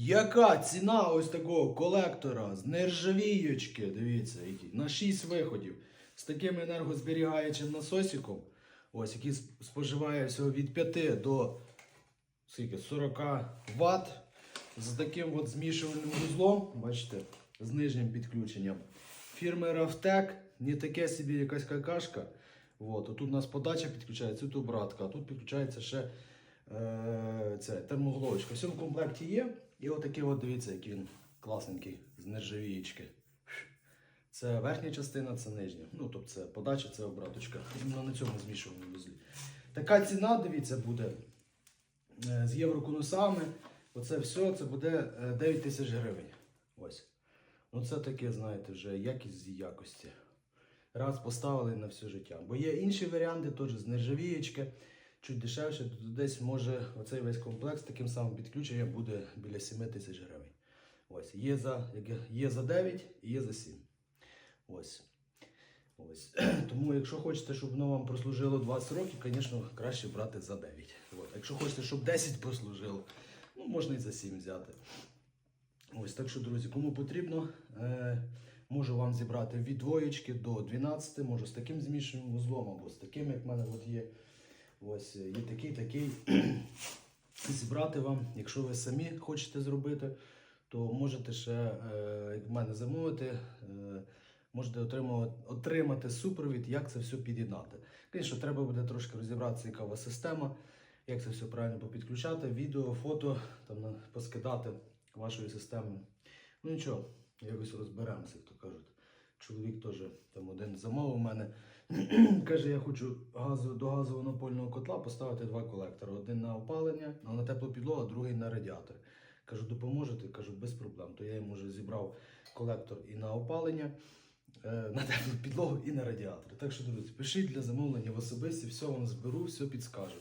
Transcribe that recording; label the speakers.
Speaker 1: Яка ціна ось такого колектора з нержавіючки, дивіться, який, на 6 виходів з таким енергозберігаючим насосиком, ось, який споживає всього від 5 до скільки, 40 Вт, з таким от змішувальним вузлом, бачите, з нижнім підключенням. Фірми Рафтек, не таке собі якась какашка. От, тут у нас подача підключається, тут обратка, а тут підключається ще е, це, термоголовочка. В цьому комплекті є. І отакий от дивіться, який він класненький з нержавієчки. Це верхня частина, це нижня. Ну, тобто це подача, це обраточка. Іменно на цьому змішуваному вузлі. Така ціна, дивіться, буде е, з євроконусами. Оце все це буде е, 9 тисяч гривень. Ось. Ну це таке, знаєте, вже якість з якості. Раз поставили на все життя. Бо є інші варіанти, теж з нержавієчки, чуть дешевше, то десь може оцей весь комплекс таким самим підключенням буде біля 7 тисяч гривень. Ось. Є за, є за 9 і є за 7. Ось. Ось. Тому, якщо хочете, щоб воно вам прослужило 20 років, звісно, краще брати за 9. От. Якщо хочете, щоб 10 прослужило, ну, можна і за 7 взяти. Ось так що, друзі, кому потрібно, е, можу вам зібрати від двоєчки до 12, можу з таким змішаним вузлом або з таким, як в мене от є. Ось е, є такий, такий. Зібрати вам, якщо ви самі хочете зробити, то можете ще, е, як в мене замовити, е, можете отримати, отримати супровід, як це все під'єднати. Звісно, треба буде трошки розібратися, яка у вас система, як це все правильно попідключати, відео, фото, там, поскидати вашої системи. Ну нічого, якось розберемося, як то кажуть. Чоловік теж там один замовив у мене. Каже, я хочу газу, до газового напольного котла поставити два колектори. Один на опалення, на теплу підлогу, а другий на радіатор. Кажу, допоможете? Кажу, без проблем. То я йому вже зібрав колектор і на опалення, е, на теплу підлогу і на радіатор. Так що, друзі, пишіть для замовлення в особисті, все вам зберу, все підскажу.